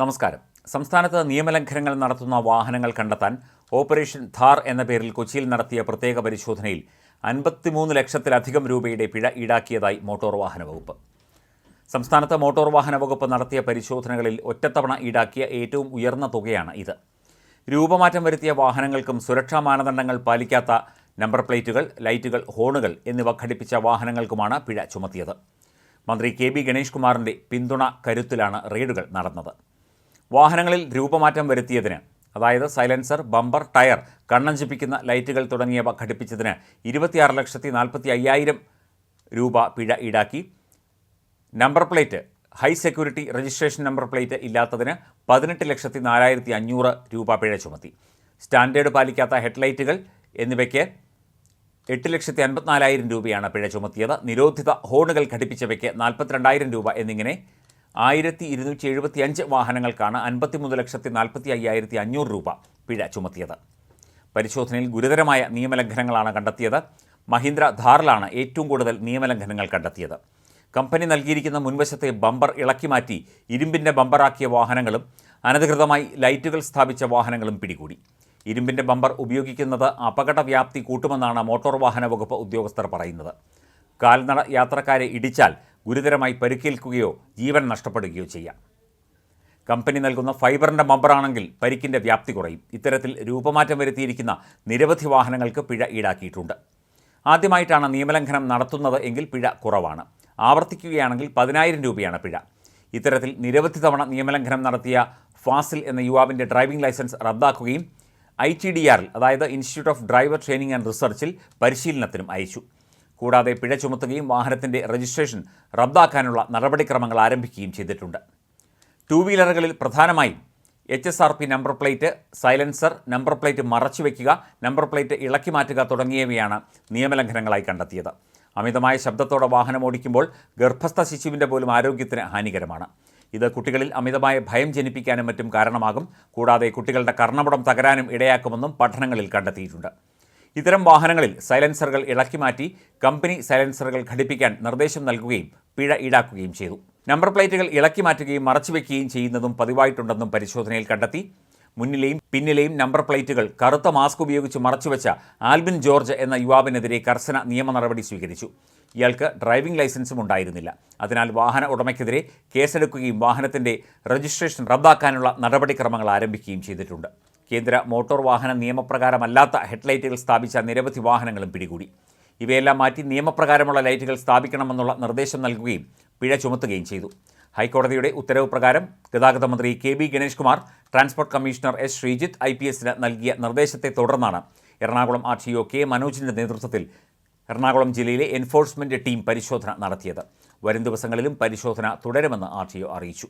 നമസ്കാരം. സംസ്ഥാനത്ത് നിയമലംഘനങ്ങൾ നടത്തുന്ന വാഹനങ്ങൾ കണ്ടെത്താൻ ഓപ്പറേഷൻ ധാർ എന്ന പേരിൽ കൊച്ചിയിൽ നടത്തിയ പ്രത്യേക പരിശോധനയിൽ അൻപത്തിമൂന്ന് ലക്ഷത്തിലധികം രൂപയുടെ പിഴ ഈടാക്കിയതായി മോട്ടോർ വാഹന വകുപ്പ്. സംസ്ഥാനത്ത് മോട്ടോർ വാഹന വകുപ്പ് നടത്തിയ പരിശോധനകളിൽ ഒറ്റത്തവണ ഈടാക്കിയ ഏറ്റവും ഉയർന്ന തുകയാണ് ഇത്. രൂപമാറ്റം വരുത്തിയ വാഹനങ്ങൾക്കും സുരക്ഷാ മാനദണ്ഡങ്ങൾ പാലിക്കാത്ത നമ്പർ പ്ലേറ്റുകൾ ലൈറ്റുകൾ ഹോണുകൾ എന്നിവ ഘടിപ്പിച്ച വാഹനങ്ങൾക്കുമാണ് പിഴ ചുമത്തിയത്. മന്ത്രി കെ ബി ഗണേഷ് കുമാറിന്റെ പിന്തുണ കരുത്തിലാണ് റെയ്ഡുകൾ നടന്നത്. വാഹനങ്ങളിൽ രൂപമാറ്റം വരുത്തിയതിന് അതായത് സൈലൻസർ ബമ്പർ ടയർ കണ്ണഞ്ചിപ്പിക്കുന്ന ലൈറ്റുകൾ തുടങ്ങിയവ ഘടിപ്പിച്ചതിന് ഇരുപത്തിയാറ് ലക്ഷത്തി നാൽപ്പത്തി അയ്യായിരം രൂപ പിഴ ഈടാക്കി. Number plate high security registration number plate ഇല്ലാത്തതിന് പതിനെട്ട് ലക്ഷത്തി നാലായിരത്തി അഞ്ഞൂറ് രൂപ പിഴ ചുമത്തി. സ്റ്റാൻഡേർഡ് പാലിക്കാത്ത ഹെഡ്ലൈറ്റുകൾ എന്നിവയ്ക്ക് എട്ട് ലക്ഷത്തി അൻപത്തിനാലായിരം രൂപയാണ് പിഴ ചുമത്തിയത്. നിരോധിത ഹോണുകൾ ഘടിപ്പിച്ചവയ്ക്ക് നാൽപ്പത്തിരണ്ടായിരം രൂപ എന്നിങ്ങനെ ആയിരത്തി ഇരുന്നൂറ്റി എഴുപത്തി അഞ്ച് വാഹനങ്ങൾക്കാണ് അൻപത്തിമൂന്ന് ലക്ഷത്തി നാൽപ്പത്തി അയ്യായിരത്തി അഞ്ഞൂറ് രൂപ പിഴ ചുമത്തിയത്. പരിശോധനയിൽ ഗുരുതരമായ നിയമലംഘനങ്ങളാണ് കണ്ടെത്തിയത്. മഹീന്ദ്ര ധാറിലാണ് ഏറ്റവും കൂടുതൽ നിയമലംഘനങ്ങൾ കണ്ടെത്തിയത്. കമ്പനി നൽകിയിരിക്കുന്ന മുൻവശത്തെ ബമ്പർ ഇളക്കി മാറ്റി ഇരുമ്പിന്റെ ബമ്പറാക്കിയ വാഹനങ്ങളും അനധികൃതമായി ലൈറ്റുകൾ സ്ഥാപിച്ച വാഹനങ്ങളും പിടികൂടി. ഇരുമ്പിന്റെ ബമ്പർ ഉപയോഗിക്കുന്നത് അപകട വ്യാപ്തി കൂട്ടുമെന്നാണ് മോട്ടോർ വാഹന വകുപ്പ് ഉദ്യോഗസ്ഥർ പറയുന്നത്. കാൽനട യാത്രക്കാരെ ഇടിച്ചാൽ ഗുരുതരമായി പരിക്കേൽക്കുകയോ ജീവൻ നഷ്ടപ്പെടുകയോ ചെയ്യാം. കമ്പനി നൽകുന്ന ഫൈബറിന്റെ മമ്പറാണെങ്കിൽ പരിക്കിന്റെ വ്യാപ്തി കുറയും. ഇത്തരത്തിൽ രൂപമാറ്റം വരുത്തിയിരിക്കുന്ന നിരവധി വാഹനങ്ങൾക്ക് പിഴ ഈടാക്കിയിട്ടുണ്ട്. ആദ്യമായിട്ടാണ് നിയമലംഘനം നടത്തുന്നത് എങ്കിൽ പിഴ കുറവാണ്. ആവർത്തിക്കുകയാണെങ്കിൽ പതിനായിരം രൂപയാണ് പിഴ. ഇത്തരത്തിൽ നിരവധി തവണ നിയമലംഘനം നടത്തിയ ഫാസിൽ എന്ന യുവാവിന്റെ ഡ്രൈവിംഗ് ലൈസൻസ് റദ്ദാക്കുകയും ഐ ടി ഡി ആറിൽ അതായത് institute of driver training and റിസർച്ചിൽ പരിശീലനത്തിനും അയച്ചു. കൂടാതെ പിഴ ചുമത്തുകയും വാഹനത്തിന്റെ രജിസ്ട്രേഷൻ റദ്ദാക്കാനുള്ള നടപടിക്രമങ്ങൾ ആരംഭിക്കുകയും ചെയ്തിട്ടുണ്ട്. ടു വീലറുകളിൽ പ്രധാനമായും H S R P number plate silencer number plate മറച്ചു വയ്ക്കുക നമ്പർ പ്ലേറ്റ് ഇളക്കി മാറ്റുക തുടങ്ങിയവയാണ് നിയമലംഘനങ്ങളായി കണ്ടെത്തിയത്. അമിതമായ ശബ്ദത്തോടെ വാഹനം ഓടിക്കുമ്പോൾ ഗർഭസ്ഥ ശിശുവിന്റെ പോലും ആരോഗ്യത്തിന് ഹാനികരമാണ്. ഇത് കുട്ടികളിൽ അമിതമായ ഭയം ജനിപ്പിക്കാനും മറ്റും കാരണമാകും. കൂടാതെ കുട്ടികളുടെ കർണപടം തകരാനും ഇടയാക്കുമെന്നും പഠനങ്ങളിൽ കണ്ടെത്തിയിട്ടുണ്ട്. ഇത്തരം വാഹനങ്ങളിൽ സൈലൻസറുകൾ ഇളക്കി മാറ്റി കമ്പനി സൈലൻസറുകൾ ഘടിപ്പിക്കാൻ നിർദ്ദേശം നൽകുകയും പിഴ ഈടാക്കുകയും ചെയ്തു. നമ്പർ പ്ലേറ്റുകൾ ഇളക്കി മാറ്റുകയും മറച്ചുവെക്കുകയും ചെയ്യുന്നതും പതിവായിട്ടുണ്ടെന്നും പരിശോധനയിൽ കണ്ടെത്തി. മുന്നിലെയും പിന്നിലെയും നമ്പർ പ്ലേറ്റുകൾ കറുത്ത മാസ്ക് ഉപയോഗിച്ച് മറച്ചുവെച്ച ആൽബിൻ ജോർജ് എന്ന യുവാവിനെതിരെ കർശന നിയമ നടപടി സ്വീകരിച്ചു. ഇയാൾക്ക് ഡ്രൈവിംഗ് ലൈസൻസും ഉണ്ടായിരുന്നില്ല. അതിനാൽ വാഹന ഉടമയ്ക്കെതിരെ കേസെടുക്കുകയും വാഹനത്തിന്റെ രജിസ്ട്രേഷൻ റദ്ദാക്കാനുള്ള നടപടിക്രമങ്ങൾ ആരംഭിക്കുകയും ചെയ്തിട്ടുണ്ട്. കേന്ദ്ര മോട്ടോർ വാഹന നിയമപ്രകാരമല്ലാത്ത ഹെഡ്ലൈറ്റുകൾ സ്ഥാപിച്ച നിരവധി വാഹനങ്ങളും പിടികൂടി. ഇവയെല്ലാം മാറ്റി നിയമപ്രകാരമുള്ള ലൈറ്റുകൾ സ്ഥാപിക്കണമെന്നുള്ള നിർദ്ദേശം നൽകുകയും പിഴ ചുമത്തുകയും ചെയ്തു. ഹൈക്കോടതിയുടെ ഉത്തരവ് പ്രകാരം ഗതാഗത മന്ത്രി K B Ganesh Kumar transport commissioner S Sreejith I P എസിന് നൽകിയ നിർദ്ദേശത്തെ തുടർന്നാണ് Ernakulam R T O K മനോജിന്റെ നേതൃത്വത്തിൽ എറണാകുളം ജില്ലയിലെ എൻഫോഴ്സ്മെന്റ് ടീം പരിശോധന നടത്തിയത്. വരും ദിവസങ്ങളിലും പരിശോധന തുടരുമെന്ന് ആർ ടി ഒ അറിയിച്ചു.